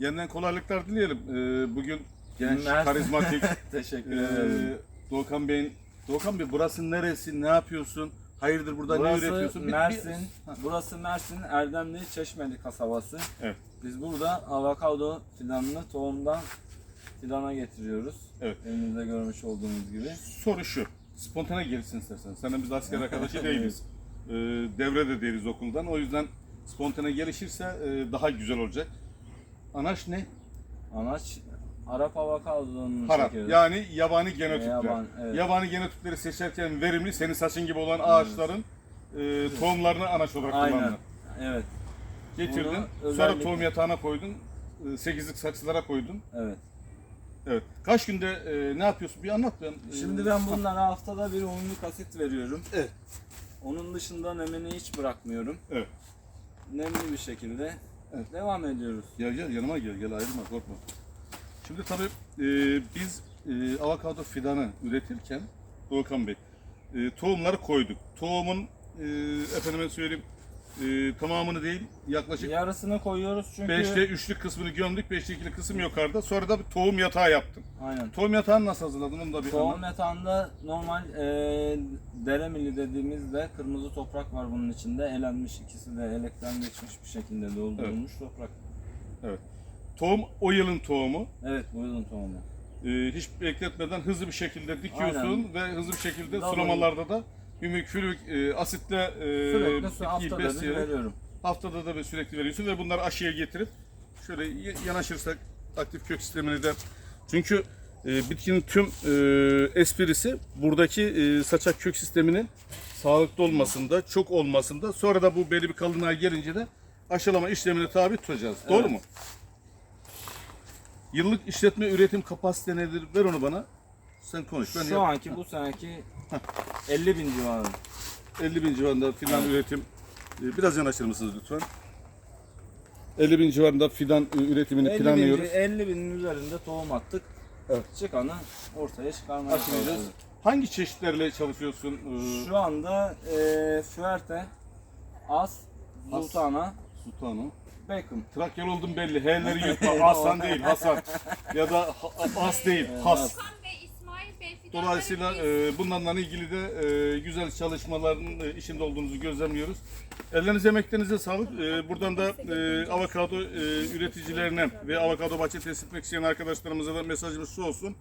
Yeniden kolaylıklar dileyelim. Ee, bugün genç, Mersin. karizmatik Teşekkür ee, ederim. Doğukan Bey'in Doğukan Bey burası neresi? Ne yapıyorsun? Hayırdır burada ne Burası üretiyorsun? Bir- bir- Mersin. Ha, Burası Mersin Erdemli Çeşmeli kasabası. Evet. Biz burada avokado fidanını tohumdan fidana getiriyoruz. Evet. Elimizde görmüş olduğunuz gibi. Soru şu. Spontane gelsin istersen. Seninle biz asker arkadaşı değiliz. Ee, devre de değiliz okuldan. O yüzden spontane gelişirse e, daha güzel olacak. Anaç ne? Anaç Arap avokadonun Harap. çekiyoruz. Yani yabani genotipler. Yaban, evet. Yabani genotipleri seçerken verimli, senin saçın gibi olan ağaçların e, tohumlarını anaç olarak Aynen. kullandın. Evet. Getirdin. Bunu Sonra özellikle- tohum yatağına koydun. e, Sekizlik saksılara koydun. Evet. Evet. Kaç günde e, ne yapıyorsun? Bir anlat ben. e, Şimdi ben bunlara haftada bir humilik asit veriyorum. Evet. Onun dışında nemini hiç bırakmıyorum. Evet. Nemli bir şekilde Evet. devam ediyoruz. Gel gel yanıma gel gel ayrılma korkma. Şimdi tabii e, biz e, avokado fidanı üretirken Doğukan Bey e, tohumları koyduk. Tohumun e, efendime söyleyeyim e, tamamını değil yaklaşık Yarısını koyuyoruz çünkü 5'te üçlük kısmını gömdük. 5'te ikilik kısım yukarıda. Sonra da bir tohum yatağı yaptım. aynen. Tohum yatağını nasıl hazırladın onu da bir Tohum anlat. yatağında normal e, dere mili dediğimizde kırmızı toprak var bunun içinde. Elenmiş ikisi de elekten geçmiş bir şekilde doldurulmuş toprak. Tohum o yılın tohumu. Evet bu yılın tohumu. E, hiç bekletmeden hızlı bir şekilde dikiyorsun Aynen. ve hızlı bir şekilde sulamalarda da hümük, fülük, e, asitle e, Sürekli su bitkiyi haftada bir besleyerek veriyorum. haftada da bir sürekli veriyorsun ve bunları aşıya getirip şöyle y- yanaşırsak aktif kök sistemini de çünkü e, bitkinin tüm e, esprisi buradaki e, saçak kök sisteminin sağlıklı olmasında, çok olmasında. Sonra da bu belli bir kalınlığa gelince de aşılama işlemine tabi tutacağız. Doğru mu? Yıllık işletme üretim kapasite nedir? Ver onu bana. Sen konuş. Ben Şu yap- anki bu seneki 50 bin civarı. 50 bin civarında fidan üretim. e, Biraz yanaşır mısınız lütfen? 50 bin civarında fidan üretimini 50 bin, planlıyoruz. 50 binin üzerinde tohum attık. Evet. Çıkanı ortaya çıkarmaya çalışıyoruz. Hangi çeşitlerle çalışıyorsun? Ee, Şu anda e, Fuerte, As. Sultana, Sultanım. Beckham. Trakyalı oldum belli. H'leri yutma. Hasan değil, Hasan. Ya da As değil, Has. Okan Bey, İsmail Bey fidanları Dolayısıyla e, bunlarla ilgili de e, güzel çalışmaların e, içinde olduğunuzu gözlemliyoruz. Ellerinize emeklerinize sağlık. E, buradan da e, avokado e, üreticilerine ve avokado bahçe tespit etmek isteyen arkadaşlarımıza da mesajımız şu olsun.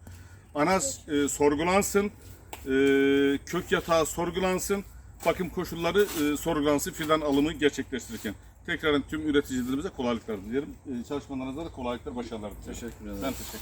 Anas e, sorgulansın, e, kök yatağı sorgulansın, bakım koşulları e, sorgulansın fidan alımı gerçekleştirirken. Tekrar tüm üreticilerimize kolaylıklar dilerim. E, çalışmalarınızda da kolaylıklar, başarılar dilerim. Teşekkür ederim. Ben teşekkür